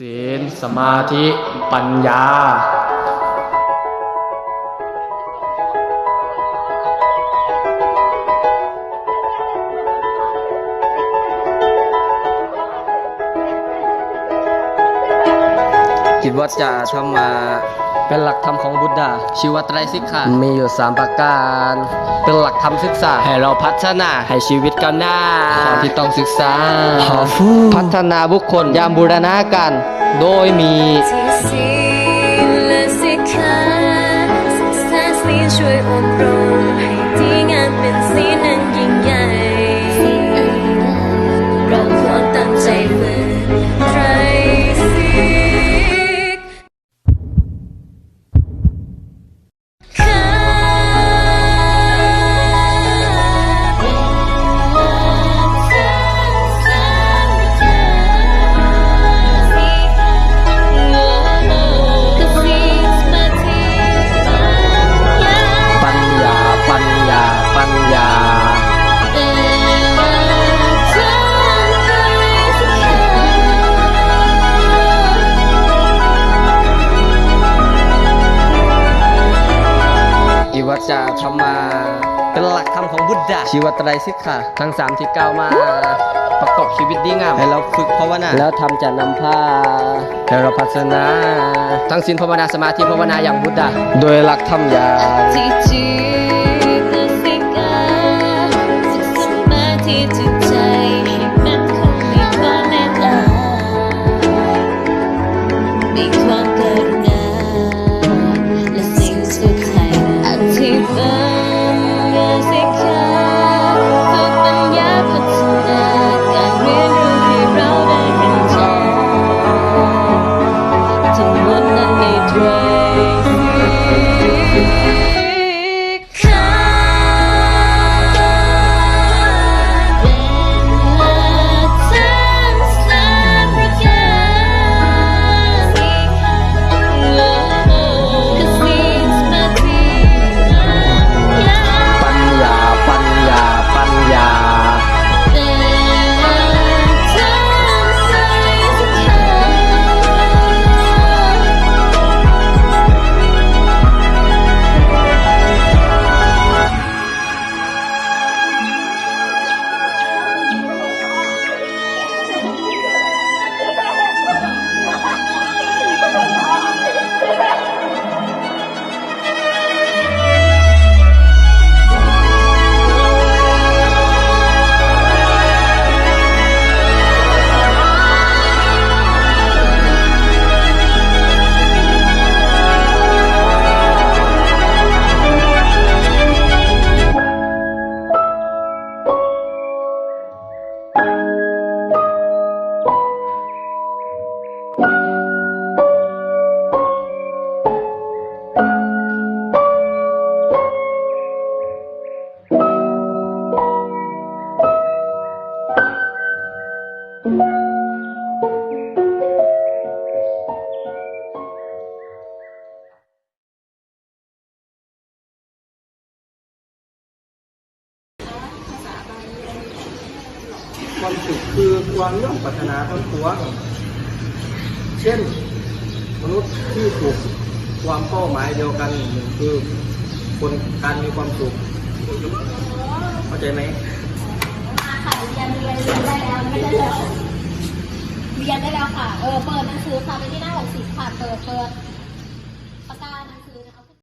ศีลสมาธิปัญญา ดว่าจะทำมาเป็นหลักธรรมของบุตดาชีวไตรสิกขามีอยู่3ประการ เป็นหลักธรรมศึกษา ให้เราพัฒนา ให้ชีวิตก้าวหน้าข้อที่ต้องศึกษาพัฒนาบุคคลยามบูรณาการโดยมีที่ศีลและสิกขาศึกษาศีลช่วยอบรม อิวัจจาธรรมาเป็นหลักธรรมของบุตดาชีวไตรสิกขาทั้งสามที่กล่าวมา ประกอบชีวิตดีงามให้เราฝึกภาวนาแล้วทำจะนำพาให้เราพัฒนา ทั้งศีลภาวนาสมาธิภาวนาอย่างบุตดาโดยหลักธรรมอย่างที่จริงและสิกาศึกษามาที่จิตใจให้มันคงมีความ ความสุขคือความย่อมปรารถนาต้นตัวเช่น มนุษย์ที่ถูกความเป้าหมายเดียวกันหนึ่งคือคนการมีความสุข เข้าใจไหมค่ะเรียนเรียนเรียนได้แล้ว รียนได้แล้วค่ะ เออ เปิดหนังสือค่ะไปที่หน้า 60 ค่ะ เปิดเปิด